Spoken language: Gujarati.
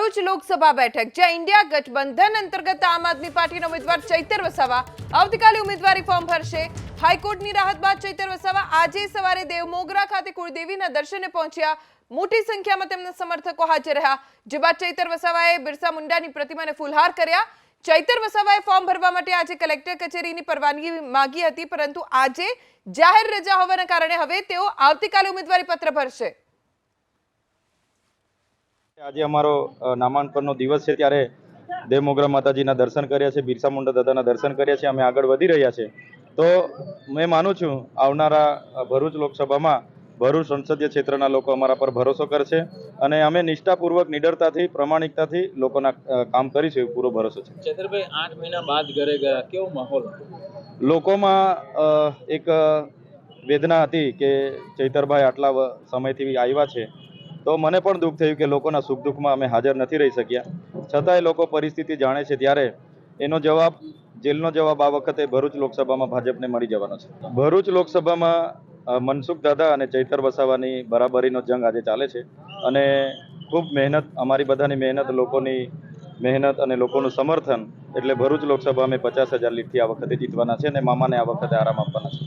ભરૂચ લોકસભા બેઠક, જ્યાં ઇન્ડિયા ગઠબંધન અંતર્ગત આમ આદમી પાર્ટીના ઉમેદવાર ચૈતર વસાવા આવતીકાલે ઉમેદવારી ફોર્મ ભરશે. હાઈકોર્ટની રાહત બાદ ચૈતર વસાવા આજે સવારે દેવમોગરા ખાતે કુળદેવીના દર્શને પહોંચ્યા. મોટી સંખ્યામાં તેમના સમર્થકો હાજર રહ્યા, જે બાદ ચૈતર વસાવાએ બિરસા મુંડાની પ્રતિમાને ફૂલહાર કર્યા. ચૈતર વસાવાએ ફોર્મ ભરવા માટે આજે કલેક્ટર કચેરીની પરવાનગી માંગી હતી, પરંતુ આજે જાહેર રજા હોવાના કારણે હવે તેઓ આવતીકાલે ઉમેદવારી પત્ર ભરશે. આજે અમારો નામાંકનનો દિવસ છે ત્યારે દેવમોગરા માતાજીના દર્શન કર્યા છે બિરસા મુંડા દાદાના દર્શન કર્યા છે અમે આગળ વધી રહ્યા છે. તો મેં માનું છું આવનારા ભરૂચ લોકસભામાં ભરૂચ સંસદીય ક્ષેત્રના લોકો અમારા પર ભરોસો કરશે અને અમે નિષ્ઠાપૂર્વક નિડરતાથી પ્રમાણિકતાથી લોકોના કામ કરીશું એવો પૂરો ભરોસો છે. ચેતરભાઈ આઠ મહિના બાદ ઘરે ગયા કેવો માહોલ લોકોમાં એક વેદના હતી કે ચૈતરભાઈ આટલા સમયથી આવ્યા છે. તો મને પણ દુઃખ થયું કે લોકોના સુખ દુઃખમાં અમે હાજર નથી રહી શક્યા. છતાંય લોકો પરિસ્થિતિ જાણે છે ત્યારે એનો જવાબ, જેલનો જવાબ આ વખતે ભરૂચ લોકસભામાં ભાજપને મળી જવાનો છે. ભરૂચ લોકસભામાં મનસુખ દાદા અને ચૈતર વસાવાની બરાબરીનો જંગ આજે ચાલે છે અને ખૂબ મહેનત, અમારી બધાની મહેનત, લોકોની મહેનત અને લોકોનું સમર્થન એટલે ભરૂચ લોકસભા અમે પચાસ હજાર લીટથી આ વખતે જીતવાના છે અને મામાને આ વખતે આરામ આપવાના છે.